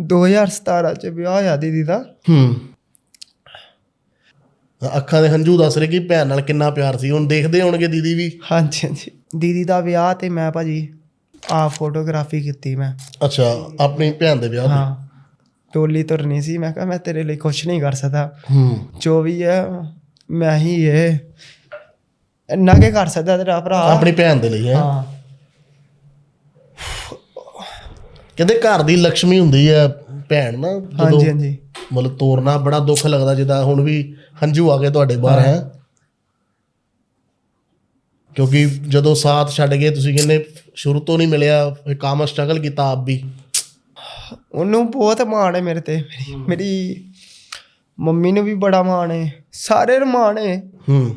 2017 ਚ ਵਿਆਹ ਹੋਇਆ ਦੀਦੀ ਦਾ। ਹੂੰ। ਅੱਖਾਂ ਦੇ ਹੰਝੂ ਦੱਸ ਰਹੇ ਕਿ ਭੈਣ ਨਾਲ ਕਿੰਨਾ ਪਿਆਰ ਸੀ ਹੁਣ ਦੇਖਦੇ ਹੋਣਗੇ ਦੀਦੀ ਵੀ। ਹਾਂਜੀ ਹਾਂਜੀ। ਦੀਦੀ ਦਾ ਵਿਆਹ ਤੇ ਮੈਂ ਭਾਜੀ ਆ ਫੋਟੋਗ੍ਰਾਫੀ ਕੀਤੀ ਮੈਂ। ਅੱਛਾ ਆਪਣੀ ਭੈਣ ਦੇ ਵਿਆਹ ਦੀ ਹਾਂ। ਟੋਲੀ ਤੁਰਨੀ ਸੀ ਮੈਂ ਕਿਹਾ ਮੈਂ ਤੇਰੇ ਲਈ ਕੁਝ ਨਹੀਂ ਕਰ ਸਕਦਾ। ਹੂੰ। ਜੋ ਵੀ ਹੈ ਮੈਂ ਹੀ ਇਹ ਇੰਨਾ ਕੇ ਕਰ ਸਕਦਾ ਤੇਰਾ ਭਰਾ। ਆਪਣੀ ਭੈਣ ਦੇ ਲਈ ਹੈ। ਹਾਂ। ਕਹਿੰਦੇ ਘਰ ਦੀ ਲక్ష్ਮੀ ਹੁੰਦੀ ਹੈ ਭੈਣ ਨਾ ਜਦੋਂ ਹਾਂਜੀ ਹਾਂਜੀ। ਮਤਲਬ ਤੋਰਨਾ ਬੜਾ ਦੁੱਖ ਲੱਗਦਾ ਜਿੱਦਾਂ ਹੁਣ ਵੀ ਹੰਝੂ ਆ ਗਏ ਤੁਹਾਡੇ ਬਾਹਰ ਹੈ। ਕਿਉਂਕਿ ਜਦੋਂ ਸਾਥ ਛੱਡ ਗਏ ਤੁਸੀਂ ਕਹਿੰਦੇ ਸ਼ੁਰੂ ਤੋਂ ਨਹੀਂ ਮਿਲਿਆ ਫਿਰ ਕੰਮ ਸਟਰਗਲ ਕੀਤਾ ਆਪ ਵੀ। ਉਹਨੂੰ ਬਹੁਤ ਮਾਣ ਹੈ ਮੇਰੇ ਤੇ। ਮੇਰੀ ਮੇਰੀ ਮੰਮੀ ਨੂੰ ਵੀ ਬੜਾ ਮਾਣ ਹੈ। ਸਾਰੇ ਨੂੰ ਮਾਣ ਹੈ। ਹੂੰ।